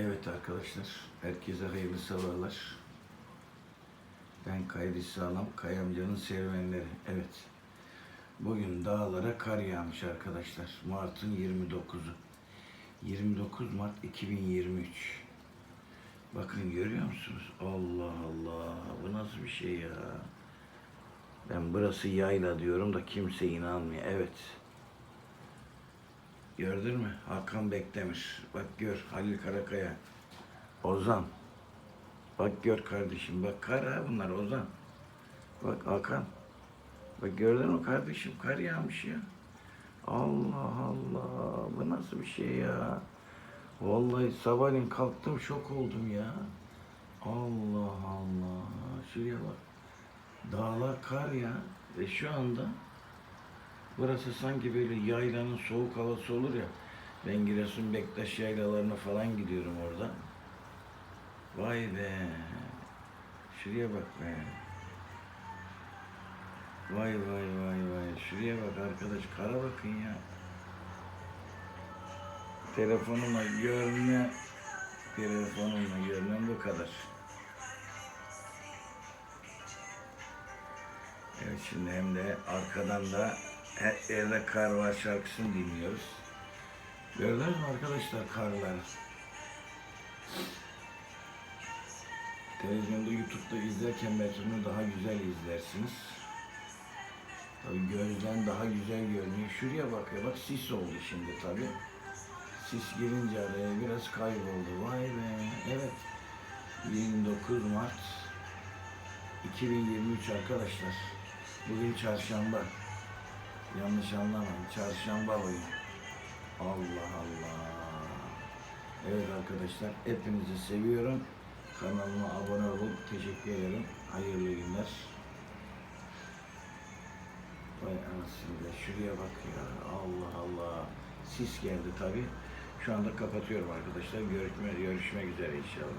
Evet arkadaşlar, herkese hayırlı sabahlar. Ben Kayri Sağlam, Kayamcanın serüvenleri. Evet, bugün dağlara kar yağmış arkadaşlar. Mart'ın 29'u. 29 Mart 2023. Bakın görüyor musunuz? Allah Allah, bu nasıl bir şey ya? Ben burası yayla diyorum da kimse inanmıyor. Evet. Gördün mü? Hakan Beklemir. Bak gör Halil Karakaya. Ozan. Bak gör kardeşim. Bak kar ha bunlar Ozan. Bak Hakan. Bak gördün mü kardeşim? Kar yağmış ya. Allah Allah. Bu nasıl bir şey ya? Vallahi sabahleyin kalktım şok oldum ya. Allah Allah. Şuraya bak. Dağlar kar ya. Ve şu anda Burası sanki böyle yaylanın soğuk havası olur ya. Ben Giresun Bektaş yaylalarına falan gidiyorum orada. Vay be. Şuraya bak be. Vay vay vay vay. Şuraya bak arkadaş. Kara bakın ya. Telefonumla görme. Telefonumla görmem bu kadar. Evet şimdi hem de arkadan da her kar var şarkısını dinliyoruz. Gördünüz mü arkadaşlar karları? Televizyonda, YouTube'da izlerken bunu daha güzel izlersiniz. Tabii gözden daha güzel görünüyor. Şuraya bak ya, bak sis oldu şimdi tabii. Sis girince araya biraz kayboldu. Vay be, evet. 29 Mart 2023 arkadaşlar. Bugün çarşamba. Yanlış anlamayın. Çarşamba bugün. Allah Allah. Evet arkadaşlar hepinizi seviyorum. Kanalıma abone olun. Teşekkür ederim. Hayırlı günler. Vay anasını şuraya bak ya. Allah Allah. Sis geldi tabi. Şu anda kapatıyorum arkadaşlar. Görüşme, görüşmek üzere inşallah.